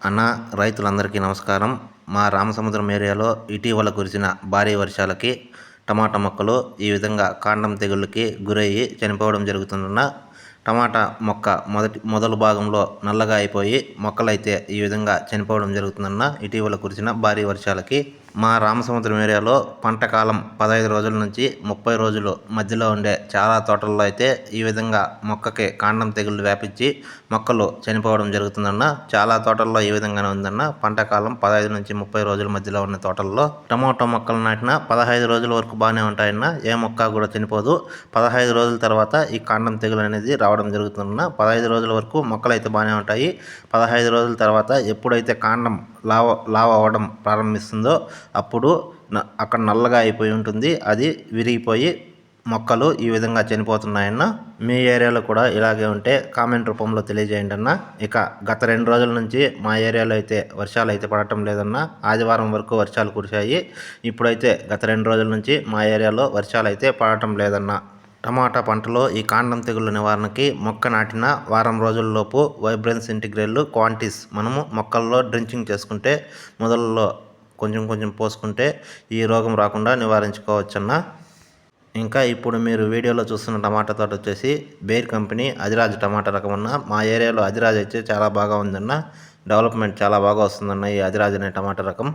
అన్న రైతులందరికీ నమస్కారం. మా రామసముద్రం ఏరియాలో ఇటీవల కురిసిన భారీ వర్షాలకి టమాటా మొక్కలు ఈ విధంగా కాండం తెగుళ్ళకి గురయ్యి చనిపోవడం జరుగుతుందన్న టమాటా మొక్క మొదటి మొదలు భాగంలో నల్లగా అయిపోయి మొక్కలైతే ఈ విధంగా చనిపోవడం జరుగుతుందన్న ఇటీవల కురిసిన భారీ వర్షాలకి మా రామసముద్రం ఏరియాలో పంట కాలం పదహైదు రోజుల నుంచి ముప్పై రోజులు మధ్యలో ఉండే చాలా తోటల్లో అయితే ఈ విధంగా మొక్కకి కాండం తెగుళ్ళు వ్యాపించి మొక్కలు చనిపోవడం జరుగుతుందన్న చాలా తోటల్లో ఈ విధంగానే ఉందన్న పంట కాలం పదహైదు నుంచి ముప్పై రోజుల మధ్యలో ఉన్న తోటల్లో టమోటో మొక్కలు నాటిన పదహైదు రోజుల వరకు బాగానే ఉంటాయన్న ఏ మొక్క కూడా చనిపోదు. పదహైదు రోజుల తర్వాత ఈ కాండం తెగులు అనేది రావడం జరుగుతుందన్న పదహైదు రోజుల వరకు మొక్కలు అయితే బాగానే ఉంటాయి. పదహైదు రోజుల తర్వాత ఎప్పుడైతే కాండం లావ లావ అవ్వడం ప్రారంభిస్తుందో అప్పుడు అక్కడ నల్లగా అయిపోయి ఉంటుంది. అది విరిగిపోయి మొక్కలు ఈ విధంగా చనిపోతున్నాయన్న మీ ఏరియాలో కూడా ఇలాగే ఉంటే కామెంట్ రూపంలో తెలియజేయండి అన్న. ఇక గత రెండు రోజుల నుంచి మా ఏరియాలో అయితే వర్షాలు అయితే పడటం లేదన్న. ఆదివారం వరకు వర్షాలు కురిశాయి. ఇప్పుడైతే గత రెండు రోజుల నుంచి మా ఏరియాలో వర్షాలు అయితే పడటం లేదన్నా. టమాటా పంటలో ఈ కాండం తెగులు నివారణకి మొక్క నాటిన వారం రోజుల్లోపు వైబ్రెన్స్ ఇంటిగ్రేళ్ళు క్వాంటిస్. మనము మొక్కల్లో డ్రించింగ్ చేసుకుంటే మొదలలో కొంచెం కొంచెం పోసుకుంటే ఈ రోగం రాకుండా నివారించుకోవచ్చన్న. ఇంకా ఇప్పుడు మీరు వీడియోలో చూస్తున్న టమాటా తోట వచ్చేసి బేర్ కంపెనీ అజిరాజ్ టమాటా రకం అన్న. మా ఏరియాలో అజిరాజ్ అయితే చాలా బాగా ఉందన్న. డెవలప్మెంట్ చాలా బాగా వస్తుందన్న ఈ అజిరాజ్ అనే టమాటా రకం.